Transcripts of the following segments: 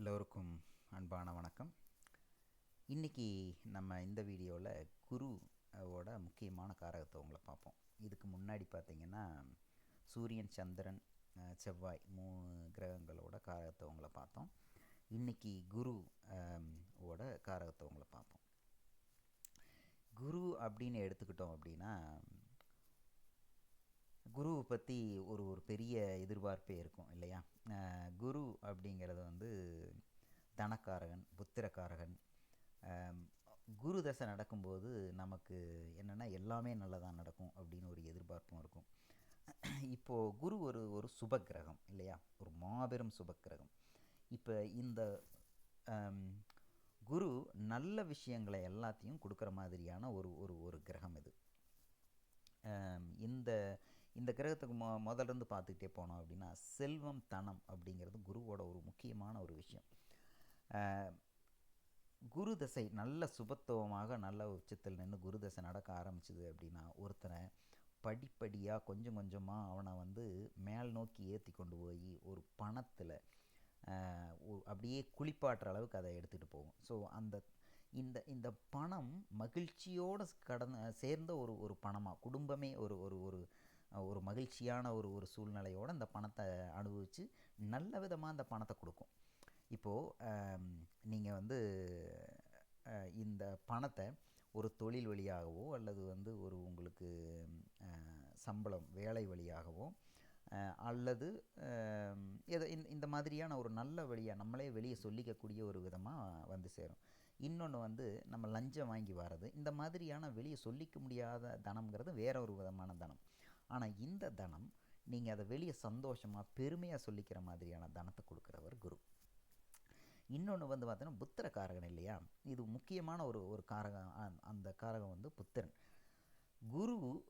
எல்லோருக்கும் அன்பான வணக்கம். இன்றைக்கி நம்ம இந்த வீடியோவில் குருவோட முக்கியமான காரகத்துவங்களை பார்ப்போம். இதுக்கு முன்னாடி பார்த்திங்கன்னா சூரியன் சந்திரன் செவ்வாய் மூணு கிரகங்களோட காரகத்துவங்களை பார்த்தோம். இன்றைக்கி குரு ஓட காரகத்துவங்களை பார்ப்போம். குரு அப்படின்னு எடுத்துக்கிட்டோம் அப்படின்னா குருவை பற்றி ஒரு ஒரு பெரிய எதிர்பார்ப்பே இருக்கும் இல்லையா? குரு அப்படிங்கிறது வந்து தனக்காரகன் புத்திரக்காரகன். குரு தசை நடக்கும்போது நமக்கு என்னென்னா எல்லாமே நல்லதாக நடக்கும் அப்படின்னு ஒரு எதிர்பார்ப்பும் இருக்கும். இப்போது குரு ஒரு ஒரு சுபக்கிரகம் இல்லையா? ஒரு மாபெரும் சுபக்கிரகம். இப்போ இந்த குரு நல்ல விஷயங்களை எல்லாத்தையும் கொடுக்குற மாதிரியான ஒரு ஒரு ஒரு கிரகம் இது. இந்த இந்த கிரகத்துக்கு மொ முதல்ல இருந்து பார்த்துக்கிட்டே போனோம் அப்படின்னா செல்வம் தனம் அப்படிங்கிறது குருவோட ஒரு முக்கியமான ஒரு விஷயம். குரு தசை நல்ல சுபத்துவமாக நல்ல உச்சத்தில் நின்று குரு தசை நடக்க ஆரம்பிச்சுது அப்படின்னா ஒருத்தனை படிப்படியாக கொஞ்சம் கொஞ்சமாக அவனை வந்து மேல் நோக்கி ஏற்றி கொண்டு போய் ஒரு பணத்தில் அப்படியே குளிப்பாட்டுற அளவுக்கு அதை எடுத்துகிட்டு போகும். ஸோ அந்த இந்த இந்த பணம் மகிழ்ச்சியோடு கடந்த சேர்ந்த ஒரு ஒரு பணமாக குடும்பமே ஒரு ஒரு ஒரு ஒரு மகிழ்ச்சியான ஒரு ஒரு சூழ்நிலையோடு அந்த பணத்தை அனுபவித்து நல்ல விதமாக அந்த பணத்தை கொடுக்கும். இப்போது நீங்கள் வந்து இந்த பணத்தை ஒரு தொழில் வழியாகவோ அல்லது வந்து ஒரு உங்களுக்கு சம்பளம் வேலை வழியாகவோ அல்லது அஹ், எதை இந்த இந்த மாதிரியான ஒரு நல்ல வழியாக நம்மளே வெளியே சொல்லிக்கக்கூடிய ஒரு விதமாக வந்து சேரும். இன்னொன்று வந்து நம்ம லஞ்சம் வாங்கி வர்றது. இந்த மாதிரியான வெளியே சொல்லிக்க முடியாத தனம்ங்கிறது வேற ஒரு விதமான தனம். ஆனால் இந்த தனம் நீங்கள் அதை வெளியே சந்தோஷமாக பெருமையாக சொல்லிக்கிற மாதிரியான தனத்தை கொடுக்குறவர் குரு. இன்னொன்று வந்து பார்த்தீங்கன்னா புத்திர காரகன் இல்லையா? இது முக்கியமான ஒரு ஒரு காரகம். அந்த- அந்த காரகம் வந்து புத்திரன். குரு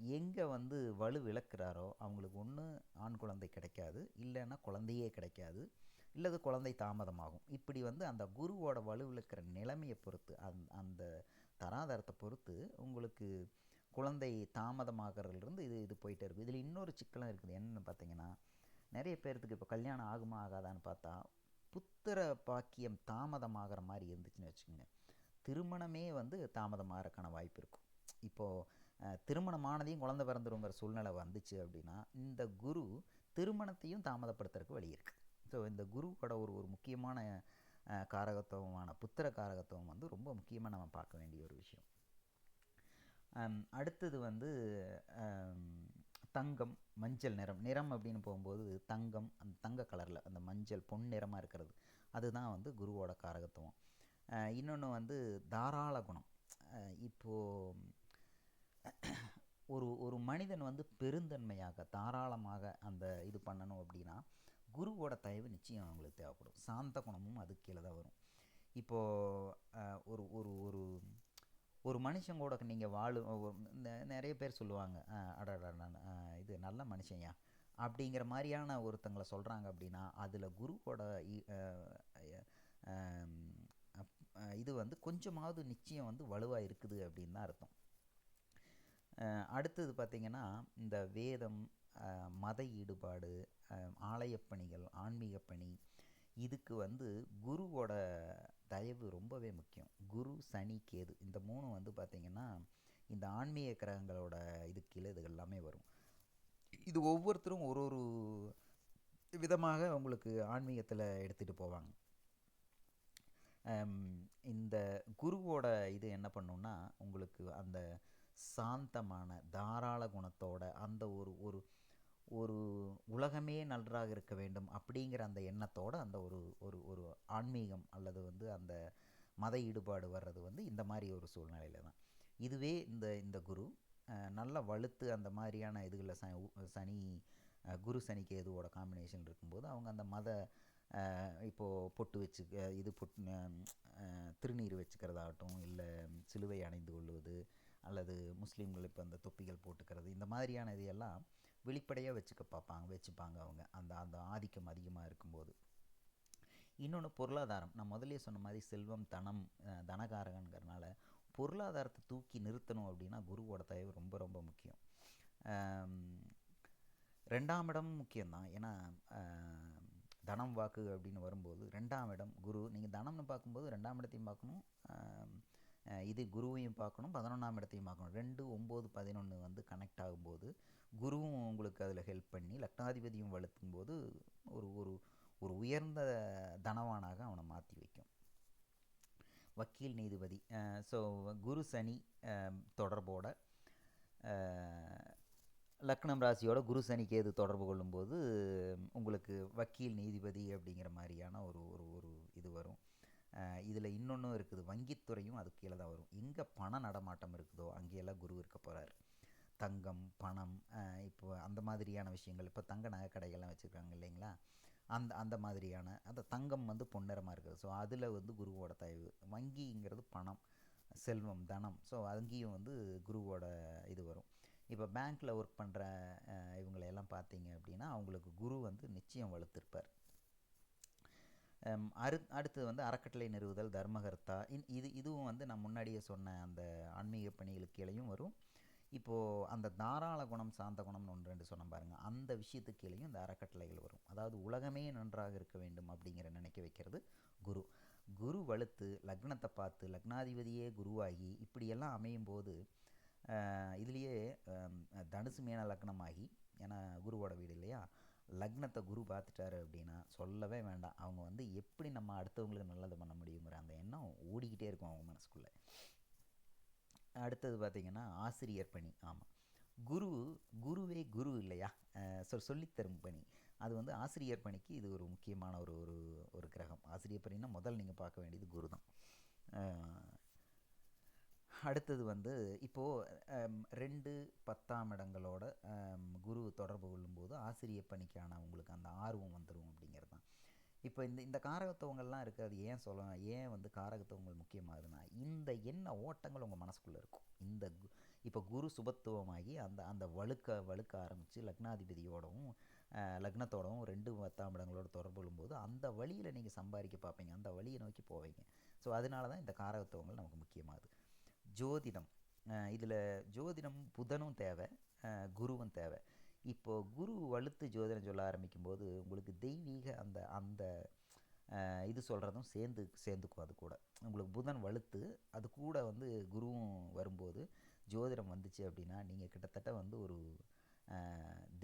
எங்கே வந்து வலு விளக்குறாரோ அவங்களுக்கு ஒன்று ஆண் குழந்தை கிடைக்காது. இல்லைன்னா குழந்தையே கிடைக்காது. இல்லது குழந்தை தாமதமாகும். இப்படி வந்து அந்த குருவோட வலு விளக்குற நிலைமையை பொறுத்து அந் அந்த தராதரத்தை பொறுத்து உங்களுக்கு குழந்தை தாமதமாகறதுலேருந்து இது இது போயிட்டே இருக்கும் இதில் இன்னொரு சிக்கலும் இருக்குது. என்னென்னு பார்த்தீங்கன்னா நிறைய பேர்த்துக்கு இப்போ கல்யாணம் ஆகுமா ஆகாதான்னு பார்த்தா புத்திர பாக்கியம் தாமதமாகிற மாதிரி இருந்துச்சுன்னு வச்சுக்கோங்க. திருமணமே வந்து தாமதமாகறக்கான வாய்ப்பு இருக்கும். இப்போது திருமணமானதையும் குழந்தை பிறந்துருங்கிற சூழ்நிலை வந்துச்சு அப்படின்னா இந்த குரு திருமணத்தையும் தாமதப்படுத்துறதுக்கு வழி இருக்குது ஸோ இந்த குருவோட ஒரு ஒரு முக்கியமான காரகத்துவமான புத்திர காரகத்துவம் வந்து ரொம்ப முக்கியமாக நம்ம பார்க்க வேண்டிய ஒரு விஷயம். அடுத்தது வந்து தங்கம் மஞ்சள் நிறம். நிறம் அப்படின்னு போகும்போது தங்கம் அந்த தங்க கலரில் அந்த மஞ்சள் பொன் நிறமாக இருக்கிறது. அதுதான் வந்து குருவோட காரகத்துவம். இன்னொன்று வந்து தாராள குணம். இப்போது ஒரு ஒரு மனிதன் வந்து பெருந்தன்மையாக தாராளமாக அந்த இது பண்ணணும் அப்படின்னா குருவோட தயவு நிச்சயம் அவங்களுக்கு தேவைப்படும். சாந்த குணமும் அது கீழே தான் வரும். இப்போது ஒரு ஒரு ஒரு ஒரு மனுஷன் கூட நீங்கள் வாழு நிறைய பேர் சொல்லுவாங்க அடடா நான், இது நல்ல மனுஷன்யா. அப்படிங்கிற மாதிரியான ஒருத்தங்களை சொல்கிறாங்க அப்படின்னா அதில் குருவோட இது வந்து கொஞ்சமாவது நிச்சயம் வந்து வலுவாக இருக்குது அப்படின்னு தான் அர்த்தம். அடுத்தது பார்த்திங்கன்னா இந்த வேதம் மத ஈடுபாடு ஆலயப்பணிகள் ஆன்மீக பணி இதுக்கு வந்து குருவோட தயவு ரொம்பவே முக்கியம். குரு சனி கேது இந்த மூணு வந்து பார்த்திங்கன்னா இந்த ஆன்மீக கிரகங்களோட இது கீழே இது எல்லாமே வரும். இது ஒவ்வொருத்தரும் ஒரு ஒரு விதமாக உங்களுக்கு ஆன்மீகத்தில் எடுத்துகிட்டு போவாங்க. இந்த குருவோட இது என்ன பண்ணுன்னா உங்களுக்கு அந்த சாந்தமான தாராள குணத்தோட அந்த ஒரு ஒரு ஒரு உலகமே நன்றாக இருக்க வேண்டும் அப்படிங்கிற அந்த எண்ணத்தோடு அந்த ஒரு ஒரு ஒரு ஆன்மீகம் அல்லது வந்து அந்த மத ஈடுபாடு வர்றது வந்து இந்த மாதிரி ஒரு சூழ்நிலையில தான். இதுவே இந்த இந்த குரு நல்ல நல்லா வலுத்து அந்த மாதிரியான இதுகளில் ச சனி குரு சனிக்கு எதுவோட காம்பினேஷன் இருக்கும்போது அவங்க அந்த மத இப்போது பொட்டு வச்சு இது பொட்டு திருநீர் வச்சுக்கிறதாகட்டும் இல்லை சிலுவை அணிந்து கொள்வது அல்லது முஸ்லீம்கள் இப்போ அந்த தொப்பிகள் போட்டுக்கிறது இந்த மாதிரியான இதையெல்லாம் வெளிப்படையாக வச்சுக்க பார்ப்பாங்க வச்சுப்பாங்க அவங்க. அந்த அந்த ஆதிக்கம் அதிகமாக இருக்கும்போது. இன்னொன்று பொருளாதாரம். நான் முதலே சொன்ன மாதிரி செல்வம் தனம் தனகாரகங்கிறனால பொருளாதாரத்தை தூக்கி நிறுத்தணும் அப்படின்னா குருவோட தயவு ரொம்ப ரொம்ப முக்கியம். ரெண்டாம் இடம் முக்கியம்தான். ஏன்னா தனம் வாக்கு அப்படின்னு வரும்போது ரெண்டாம் இடம் குரு. நீங்கள் தனம்னு பார்க்கும்போது ரெண்டாம் இடத்தையும் பார்க்கணும். இது குருவையும் பார்க்கணும் பதினொன்றாம் இடத்தையும் பார்க்கணும். ரெண்டு ஒம்பது பதினொன்று வந்து கனெக்ட் ஆகும்போது குருவும் உங்களுக்கு அதில் ஹெல்ப் பண்ணி லக்னாதிபதியும் வலுத்தும் போது ஒரு ஒரு ஒரு உயர்ந்த தனவானாக அவனை மாற்றி வைக்கும். வக்கீல் நீதிபதி ஸோ குரு சனி தொடர்போட லக்னம் ராசியோட குரு சனிக்கு எது தொடர்பு கொள்ளும்போது உங்களுக்கு வக்கீல் நீதிபதி அப்படிங்கிற மாதிரியான ஒரு ஒரு ஒரு இது வரும். இதில் இன்னொன்றும் இருக்குது. வங்கித்துறையும் அதுக்கு கீழே தான் வரும். எங்கே பண நடமாட்டம் இருக்குதோ அங்கேயெல்லாம் குரு இருக்க போகிறார் தங்கம் பணம் இப்போ அந்த மாதிரியான விஷயங்கள். இப்போ தங்க நகை கடைகள்லாம் வச்சுருக்காங்க இல்லைங்களா? அந்த அந்த மாதிரியான அந்த தங்கம் வந்து பொன்னிறமாக இருக்குது. ஸோ அதில் வந்து குருவோட தயவு. வங்கிங்கிறது பணம் செல்வம் தனம். ஸோ அங்கேயும் வந்து குருவோட இது வரும். இப்போ பேங்க்கில் ஒர்க் பண்ணுற இவங்களையெல்லாம் பார்த்தீங்க அப்படின்னா அவங்களுக்கு குரு வந்து நிச்சயம் வலுத்திருப்பார். அரு அடுத்தது வந்து அறக்கட்டளை நிறுவுதல் தர்மகர்த்தா இன் இது இதுவும் வந்து நான் முன்னாடியே சொன்ன அந்த ஆன்மீக பணிகளுக்கு கீழேயும் வரும். இப்போது அந்த தாராள குணம் சாந்த குணம்னு ஒன்று ரெண்டு சொன்னேன் பாருங்கள் அந்த விஷயத்துக்கு கீழேயும் இந்த அறக்கட்டளைகள் வரும். அதாவது உலகமே நன்றாக இருக்க வேண்டும் அப்படிங்கிற நினைக்க வைக்கிறது குரு. குரு வலுத்து லக்னத்தை பார்த்து லக்னாதிபதியே குருவாகி இப்படியெல்லாம் அமையும் போது இதுலேயே தனுசு மேன லக்னமாகி ஏன்னா குருவோட வீடு இல்லையா? லக்னத்தை குரு பார்த்துட்டாரு அப்படின்னா சொல்லவே வேண்டாம். அவங்க வந்து எப்படி நம்ம அடுத்தவங்களுக்கு நல்லது பண்ண முடியுங்கிற அந்த எண்ணம் ஓடிக்கிட்டே இருக்கும் அவங்க மனசுக்குள்ளே. அடுத்தது பார்த்திங்கன்னா ஆசிரியர் பணி. ஆமாம் குரு குருவே குரு இல்லையா? ஸோ சொல்லித்தரும் பணி. அது வந்து ஆசிரியர் பணிக்கு இது ஒரு முக்கியமான ஒரு ஒரு ஒரு கிரகம். ஆசிரியர் பணினா முதல் நீங்கள் பார்க்க வேண்டியது குரு தான். அடுத்தது வந்து இப்போது ரெண்டு பத்தாம் இடங்களோட குரு தொடர்பு கொள்ளும்போது ஆசிரியர் பணிக்கான உங்களுக்கு அந்த ஆர்வம் வந்துடும் அப்படிங்கிறது தான் இப்போ இந்த இந்த காரகத்துவங்கள்லாம் இருக்குது. அது ஏன் சொல்ல ஏன் வந்து காரகத்துவங்கள் முக்கியமாகுதுன்னா இந்த எண்ண ஓட்டங்கள் உங்கள் மனசுக்குள்ளே இருக்கும். இந்த கு இப்போ குரு சுபத்துவமாகி அந்த அந்த வழுக்க வழுக்க ஆரம்பித்து லக்னாதிபதியோடவும் லக்னத்தோடவும் ரெண்டு பத்தாம் இடங்களோட தொடர்பு கொள்ளும்போது அந்த வழியில் நீங்கள் சம்பாதிக்க பார்ப்பீங்க. அந்த வழியை நோக்கி போவீங்க. ஸோ அதனால தான் இந்த காரகத்துவங்கள் நமக்கு முக்கியமாகுது. ஜோதிடம். இதில் ஜோதிடம் புதனும் தேவை குருவும் தேவை. இப்போது குரு வலுத்து ஜோதிடம் சொல்ல ஆரம்பிக்கும்போது உங்களுக்கு தெய்வீக அந்த அந்த இது சொல்கிறதும் சேர்ந்து சேர்ந்துக்கும் அது கூட. உங்களுக்கு புதன் வலுத்து அது கூட வந்து குருவும் வரும்போது ஜோதிடம் வந்துச்சு அப்படின்னா நீங்கள் கிட்டத்தட்ட வந்து ஒரு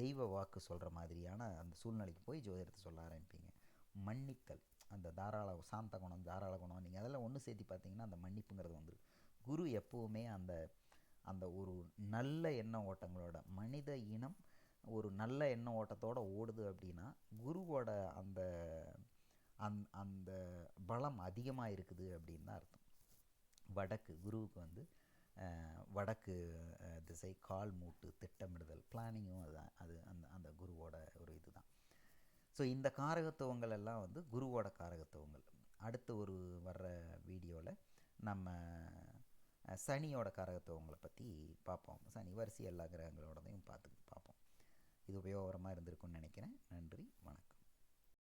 தெய்வ வாக்கு சொல்கிற மாதிரியான அந்த சூழ்நிலைக்கு போய் ஜோதிடத்தை சொல்ல ஆரம்பிப்பீங்க. மன்னித்தல் அந்த தாராள சாந்த குணம் தாராள குணம் நீங்கள் அதெல்லாம் ஒன்று சேர்த்து பார்த்தீங்கன்னா அந்த மன்னிப்புங்கிறது வந்துடும் குரு எப்போவுமே அந்த அந்த ஒரு நல்ல எண்ண ஓட்டங்களோட மனித இனம் ஒரு நல்ல எண்ண ஓட்டத்தோடு ஓடுது அப்படின்னா குருவோட அந்த அந் அந்த பலம் அதிகமாக இருக்குது அப்படின்னு தான் அர்த்தம். வடக்கு குருவுக்கு வந்து வடக்கு திசை கால் மூட்டு திட்டமிடுதல் பிளானிங்கும் அதுதான் அது அந்த அந்த குருவோட ஒரு இதுதான். ஸோ இந்த காரகத்துவங்கள் எல்லாம் வந்து குருவோட காரகத்துவங்கள். அடுத்து ஒரு வர்ற வீடியோவில் நம்ம சனியோட காரகத்துவங்களை பற்றி பார்ப்போம். சனி வரிசை எல்லா கிரகங்களோடதையும் பார்த்து பார்ப்போம். இது உபயோகரமாக இருந்திருக்கும்னு நினைக்கிறேன். நன்றி. வணக்கம்.